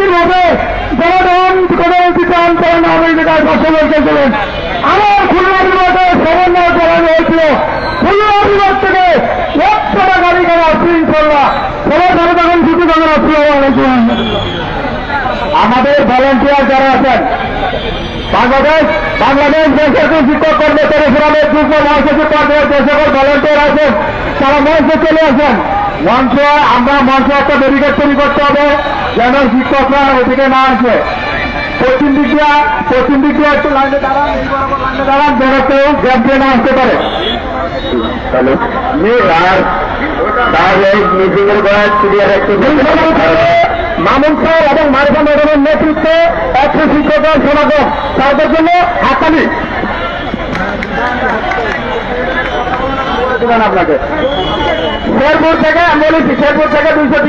ব্যক্তির মধ্যে জনগণ করে বিতরণ করেন আওয়ামী বসবাস করছিলেন আমার খুলনা বিভাগে সমন্বয় করানো হয়েছিল। খুলনা বিভাগ থেকে লক্ষটা গাড়ি কেনা সিং করলা সবাই ধরে তখন ছুটি করেন আসসালাম আমাদের ভলেন্টিয়ার যারা আছেন, বাংলাদেশ বাংলাদেশ দেশের শিক্ষক কর্মচারী ফোরামের যুগ্ম মহাসচিব সকল ভলেন্টিয়ার আছেন, তারা মঞ্চে চলে আসেন। মঞ্চে আমরা মঞ্চে একটা ব্যারিকেড তৈরি করতে হবে যেন শিক্ষকরা ওদিকে না আসে। পশ্চিম দিক দিয়া পশ্চিম দিক দিয়ে একটু লাইনে দাঁড়ান লাইনে দাঁড়ান যেন কেউ গ্যাপ দিয়ে না আসতে পারে। আর তাহলে একটু মামুন স্যার এবং মারিফা ম্যাডামের নেতৃত্বে একশো শিক্ষকের সমাগম। তাদের জন্য হাততালি আপনাকে। শেরপুর থেকে আমি বলেছি শেরপুর থেকে দুইশো